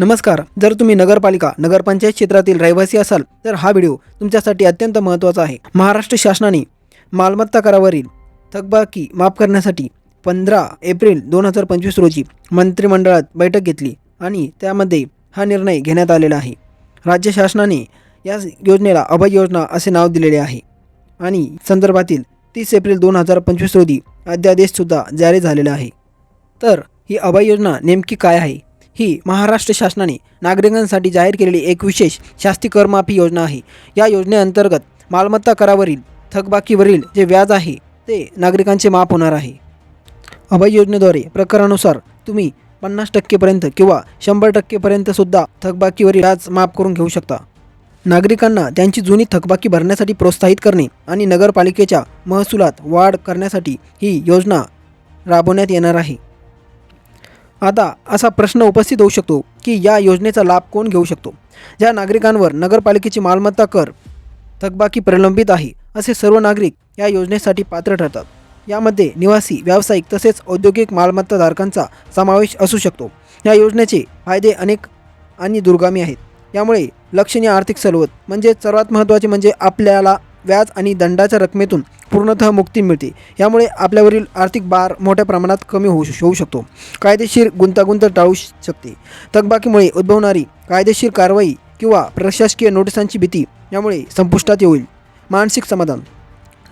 नमस्कार. जर तुम्ही नगरपालिका नगरपंचायत क्षेत्रातील रहिवासी असाल तर हा व्हिडिओ तुमच्यासाठी अत्यंत महत्त्वाचा आहे. महाराष्ट्र शासनाने मालमत्ता करावरील थकबाकी माफ करण्यासाठी पंधरा एप्रिल दोन हजार पंचवीस रोजी मंत्रिमंडळात बैठक घेतली आणि त्यामध्ये हा निर्णय घेण्यात आलेला आहे. राज्य शासनाने या योजनेला अभय योजना असे नाव दिलेले आहे आणि संदर्भातील तीस एप्रिल दोन हजार पंचवीस रोजी अध्यादेशसुद्धा जारी झालेला आहे. तर ही अभय योजना नेमकी काय आहे? ही महाराष्ट्र शासनाने नागरिकांसाठी जाहीर केलेली एक विशेष शास्ती करमाफी योजना आहे. या योजनेअंतर्गत मालमत्ता करावरील थकबाकीवरील जे व्याज आहे ते नागरिकांचे माफ होणार आहे. अभय योजनेद्वारे प्रकारानुसार तुम्ही पन्नास टक्केपर्यंत किंवा शंभर टक्केपर्यंतसुद्धा थकबाकीवरील व्याज माफ करून घेऊ शकता. नागरिकांना त्यांची जुनी थकबाकी भरण्यासाठी प्रोत्साहित करणे आणि नगरपालिकेच्या महसुलात वाढ करण्यासाठी ही योजना राबवण्यात येणार आहे. आता असा प्रश्न उपस्थित होऊ शकतो की या योजनेचा लाभ कोण घेऊ शकतो? ज्या नागरिकांवर नगरपालिकेची मालमत्ता कर थकबाकी प्रलंबित आहे असे सर्व नागरिक या योजनेसाठी पात्र ठरतात. यामध्ये निवासी व्यावसायिक तसेच औद्योगिक मालमत्ताधारकांचा समावेश असू शकतो. या योजनेचे फायदे अनेक आणि दुर्गामी आहेत. यामुळे लक्षणीय आर्थिक सलवत म्हणजे सर्वात महत्त्वाचे म्हणजे आपल्याला व्याज आणि दंडाच्या रकमेतून पूर्णतः मुक्ती मिळते. यामुळे आपल्यावरील आर्थिक भार मोठ्या प्रमाणात कमी होऊ श- होऊ शकतो. कायदेशीर गुंतागुंत टाळू शकते. थकबाकीमुळे उद्भवणारी कायदेशीर कारवाई किंवा प्रशासकीय नोटिसांची भीती यामुळे संपुष्टात येईल. मानसिक समाधान.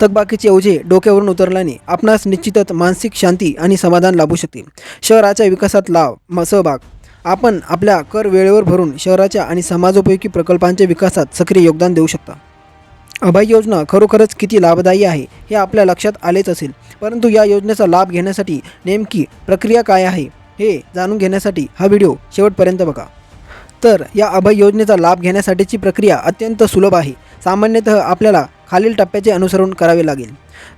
थकबाकीचे ओझे डोक्यावरून उतरल्याने आपणास निश्चितच मानसिक शांती आणि समाधान लाभू शकते. शहराच्या विकासात लाभ म- सहभाग. आपण आपल्या कर वेळेवर भरून शहराच्या आणि समाजोपयोगी प्रकल्पांच्या विकासात सक्रिय योगदान देऊ शकता. अभय योजना खरोखरच किती लाभदायी आहे हे आपल्या लक्षात आलेच असेल. परंतु या योजनेचा लाभ घेण्यासाठी नेमकी प्रक्रिया काय आहे हे जाणून घेण्यासाठी हा व्हिडिओ शेवटपर्यंत बघा. तर या अभय योजनेचा लाभ घेण्यासाठीची प्रक्रिया अत्यंत सुलभ आहे. सामान्यतः आपल्याला खालील टप्प्याचे अनुसरण करावे लागेल.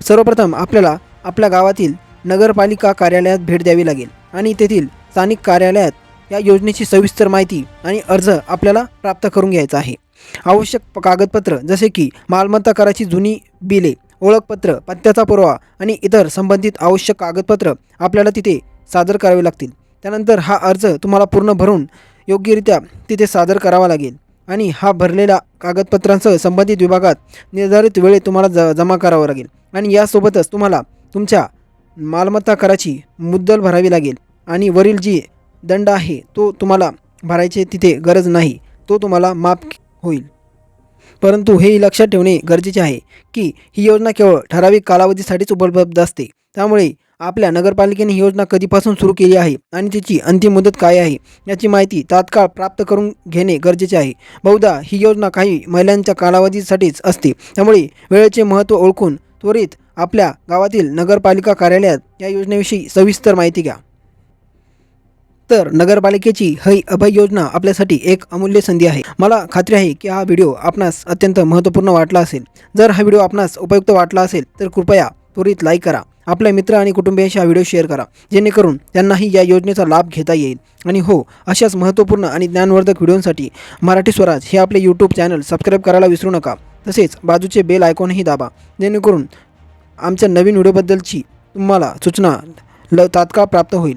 सर्वप्रथम आपल्याला आपल्या गावातील नगरपालिका कार्यालयात भेट द्यावी लागेल आणि तेथील स्थानिक कार्यालयात या योजनेची सविस्तर माहिती आणि अर्ज आपल्याला प्राप्त करून घ्यायचा आहे. आवश्यक कागदपत्र जसे की मालमत्ता कराची जुनी बिले ओळखपत्र पत्त्याचा पुरावा आणि इतर संबंधित आवश्यक कागदपत्र आपल्याला तिथे सादर करावे लागतील. त्यानंतर हा अर्ज तुम्हाला पूर्ण भरून योग्यरित्या तिथे सादर करावा लागेल आणि हा भरलेला कागदपत्रांसह संबंधित विभागात निर्धारित वेळेत तुम्हाला ज जमा करावा लागेल आणि यासोबतच तुम्हाला तुमच्या मालमत्ता कराची मुद्दल भरावी लागेल आणि वरील जी दंड आहे तो तुम्हाला भरायचे तिथे गरज नाही तो तुम्हाला माफ होईल. परंतु हे लक्षात ठेवणे गरजेचे आहे की ही योजना केवळ ठराविक कालावधीसाठीच उपलब्ध असते. त्यामुळे आपल्या नगरपालिकेने ही योजना कधीपासून सुरू केली आहे आणि तिची अंतिम मुदत काय आहे याची माहिती तात्काळ प्राप्त करून घेणे गरजेचे आहे. बहुधा ही योजना काही महिलांच्या कालावधीसाठीच असते. त्यामुळे वेळेचे महत्त्व ओळखून त्वरित आपल्या गावातील नगरपालिका कार्यालयात या योजनेविषयी सविस्तर माहिती घ्या. तर नगरपालिकेची ही अभय योजना आपल्यासाठी एक अमूल्य संधी आहे. मला खात्री आहे की हा व्हिडिओ आपणास अत्यंत महत्त्वपूर्ण वाटला असेल. जर हा व्हिडिओ आपणास उपयुक्त वाटला असेल तर कृपया त्वरित लाईक करा. आपल्या मित्र आणि कुटुंबियांशी हा व्हिडिओ शेअर करा जेणेकरून त्यांनाही या योजनेचा लाभ घेता येईल. आणि हो अशाच महत्त्वपूर्ण आणि ज्ञानवर्धक व्हिडिओंसाठी मराठी स्वराज हे आपले यूट्यूब चॅनल सबस्क्राईब करायला विसरू नका. तसेच बाजूचे बेल आयकॉनही दाबा जेणेकरून आमच्या नवीन व्हिडिओबद्दलची तुम्हाला सूचना ल तात्काळ प्राप्त होईल.